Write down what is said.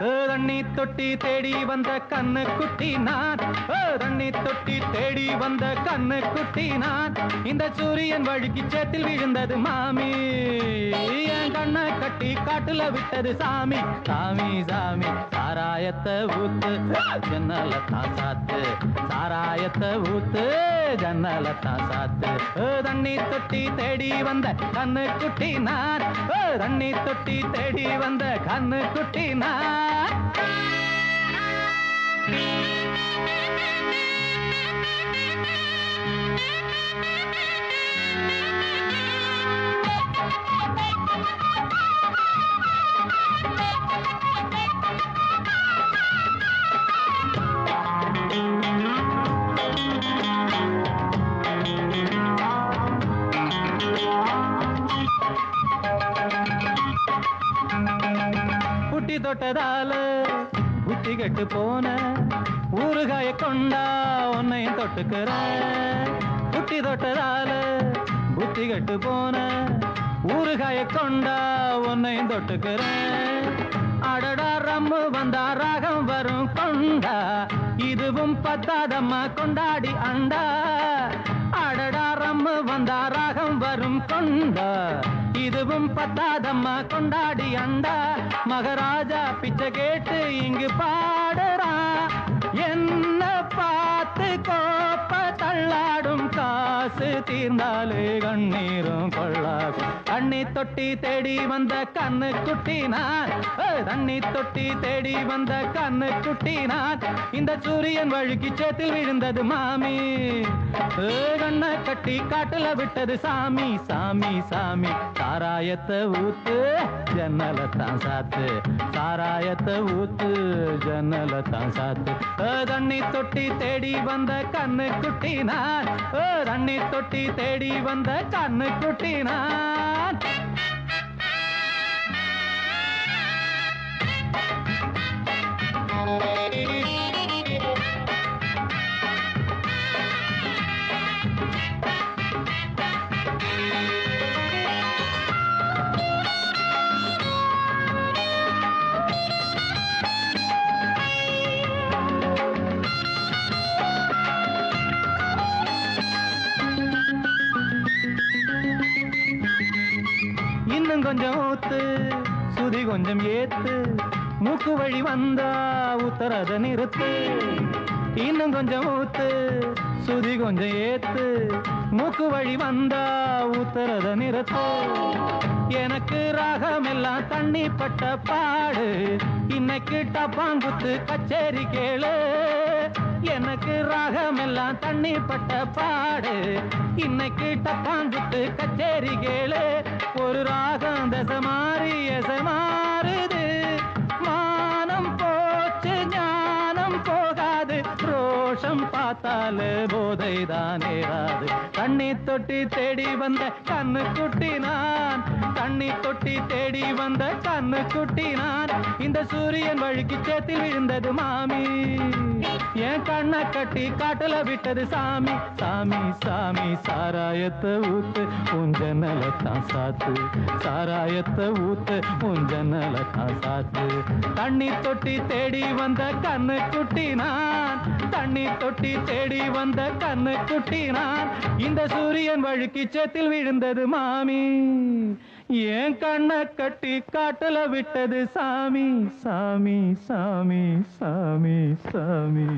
தண்ணி தொட்டி தேடி வந்த கண்ணு குட்டி நான் தண்ணி தொட்டி தேடி வந்த கண்ணு குட்டி நான் இந்த சூரியன் வழுக்கி சேத்தில் விழுந்தது மாமி. என் கண்ணை கட்டி காட்டுல விட்டது சாமி. சாமி சாமி சாராயத்தை ஊத்து. ஜன்னல தான் சாத்து. சாராயத்தை ஊத்து. ஜன்னல தான் சாத்து தண்ணி தொட்டி தேடி வந்த கண்ணு குட்டி நான் தண்ணி தொட்டி தேடி வந்த கண்ணு குட்டி நான் புட்டி தொட்டதால புத்தி கெட்டு போன ஊறுகாய கொண்டா உன்னையும் தொட்டுக்கிற. புட்டி தொட்டதால புத்தி கெட்டு போன ஊறுகாய கொண்டா உன்னையும் தொட்டுக்கிற. அடடா ரம்மு வந்தா ராகம் வரும் கொண்டா. இதுவும் பத்தாதம்மா கொண்டாடி அண்டா. அடடா ரம்மு வந்தா ராகம் வரும் கொண்டா இதுவும் பத்தாதம்மா கொண்டாடி அண்டா. மகராஜா பிச்சை கேட்டு இங்கு பாடுறா. என் தீர்ந்தாலே கண்ணீரும் கொள்ளாகும். தண்ணி தொட்டி தேடி வந்த கண்ணு குட்டி நான் தண்ணி தொட்டி தேடி வந்த கண்ணு குட்டி நான் இந்த சூரியன் வழுக்கி சேத்தில் விழுந்தது மாமி. கண்ணை கட்டி காட்டுல விட்டது சாமி. சாமி சாமி சாராயத்தை ஊத்து ஜன்னல தான் சாத்து. சாராயத்தை ஊத்து ஜன்னல தான் சாத்து தண்ணி தொட்டி தேடி வந்த கண்ணு குட்டி நான் தண்ணி தொட்டி தேடி வந்த கண்ணு குட்டினா கொஞ்சம் ஊத்து சுதி கொஞ்சம் ஏத்து. மூக்கு வழி வந்தா உத்தரத நிறுத்து. இன்னும் கொஞ்சம் ஊத்து சுதி கொஞ்சம் ஏத்து. மூக்கு வழி வந்தா உத்தரத நிறுத்து. எனக்கு ராகம் எல்லாம் தண்ணி பட்ட பாடு. இன்னைக்கு டப்பாங்குத்து கச்சேரி கேளு. எனக்கு ராகமெல்லாம் தண்ணி பட்ட பாடு. இன்னைக்கு டப்பாங்குத்து கச்சேரி கேளு. ஒரு ராகம் தசமாரி எசமா பார்த்தால போதை தான் ஏறாது. தண்ணி தொட்டி தேடி வந்த கண்ணு குட்டி நான். தண்ணி தொட்டி தேடி வந்த கண்ணு குட்டி நான். இந்த சூரியன் வழுக்கி சேத்தில் விழுந்தது மாமி. என் கண்ணை கட்டி காட்டுல விட்டது சாமி. சாமி சாமி சாராயத்தை ஊத்து உஞ்சனல தான் சாத்து. சாராயத்தை ஊத்து உஞ்சனல தான் சாத்து. தண்ணி தொட்டி தேடி வந்த கண்ணு குட்டி நான். தண்ணி தொட்டி தேடி வந்த கண்ணு குட்டி நான் இந்த சூரியன் வழுக்கி சேத்தில் விழுந்தது மாமி. என் கண்ணை கட்டி காட்டுல விட்டது சாமி. சாமி சாமி சாமி சாமி.